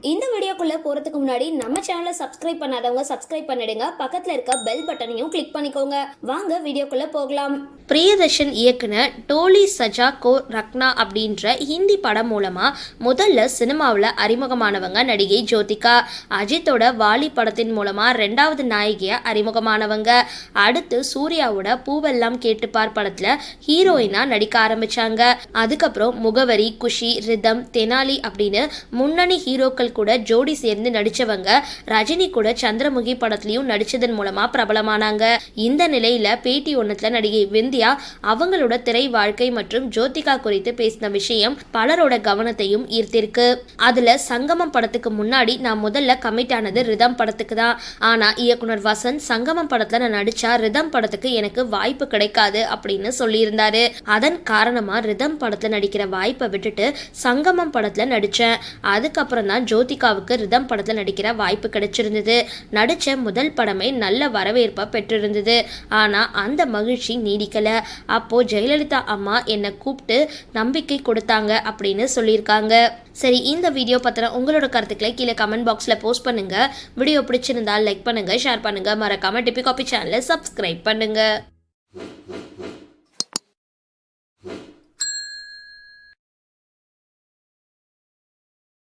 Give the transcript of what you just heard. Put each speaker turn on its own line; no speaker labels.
இந்த வீடியோக்குள்ளே போகிறதுக்கு முன்னாடி நம்ம சேனலை சப்ஸ்கிரைப் பண்ணாதவங்க சப்ஸ்கிரைப் பண்ணிடுங்க. பக்கத்தில் இருக்க பெல் பட்டனையும் கிளிக் பண்ணிக்கோங்க. வாங்க வீடியோக்குள்ளே போகலாம்.
பிரியதர்ஷன் இயக்குனர் டோலி சஜா கோ ரக்னா அப்படின்ற ஹிந்தி படம் மூலமாக முதல்ல சினிமாவில் அறிமுகமானவங்க நடிகை ஜோதிகா. அஜித்தோட வாலி படத்தின் மூலமாக ரெண்டாவது நாயகியாக அறிமுகமானவங்க. அடுத்து சூர்யாவோட பூவெல்லாம் கேட்டுப்பார் படத்தில் ஹீரோயினாக நடிக்க ஆரம்பித்தாங்க அதுக்கப்புறம் முகவரி குஷி ரிதம் தெனாலி அப்படின்னு முன்னணி ஹீரோக்கள் கூட ஜோடி சேர்ந்து நடிச்சவங்க ரஜினி கூட சந்திரமுகி படத்திலையும் நடிச்சதன் மூலமா பிரபலமானாங்க. இந்த நிலையில பேட்டி ஒன்னத்துல நடிகை விந்தியா அவங்களோட திரை வாழ்க்கை மற்றும் ஜோதிகா குறித்து பேசின விஷயம் பலரோட கவனத்தையும் ஈர்த்திருக்கு. அதுல சங்கமம் படத்துக்கு முன்னாடி நான் முதல்ல கமிட் ஆனது ரிதம் படத்துக்கு தான். ஆனா இயக்குனர் வசந்த் சங்கமம் படத்துல நான் நடிச்சா ரிதம் படத்துக்கு எனக்கு வாய்ப்பு கிடைக்காது அப்படின்னு சொல்லியிருந்தாரு. அதன் காரணமா ரிதம் படத்துல நடிக்கிற வாய்ப்பை விட்டுட்டு சங்கமம் படத்துல நடிச்சேன். அதுக்கப்புறம் தான் ஜோதிகாவுக்கு ரிதம் படத்தில் நடிக்கிற வாய்ப்பு கிடைச்சிருந்தது. நடித்த முதல் படமே நல்ல வரவேற்பை பெற்றிருந்தது. ஆனால் அந்த மகிழ்ச்சி நீடிக்கலை. அப்போ ஜெயலலிதா அம்மா என்னை கூப்பிட்டு நம்பிக்கை கொடுத்தாங்க அப்படின்னு சொல்லியிருக்காங்க. சரி இந்த வீடியோ பற்றின உங்களோட கருத்துக்களை கீழே கமெண்ட் பாக்ஸில் போஸ்ட் பண்ணுங்கள் வீடியோ பிடிச்சிருந்தால் லைக் பண்ணுங்கள் ஷேர் பண்ணுங்கள் மறக்காமல் டிபி காபி சேனலை சப்ஸ்கிரைப் பண்ணுங்கள்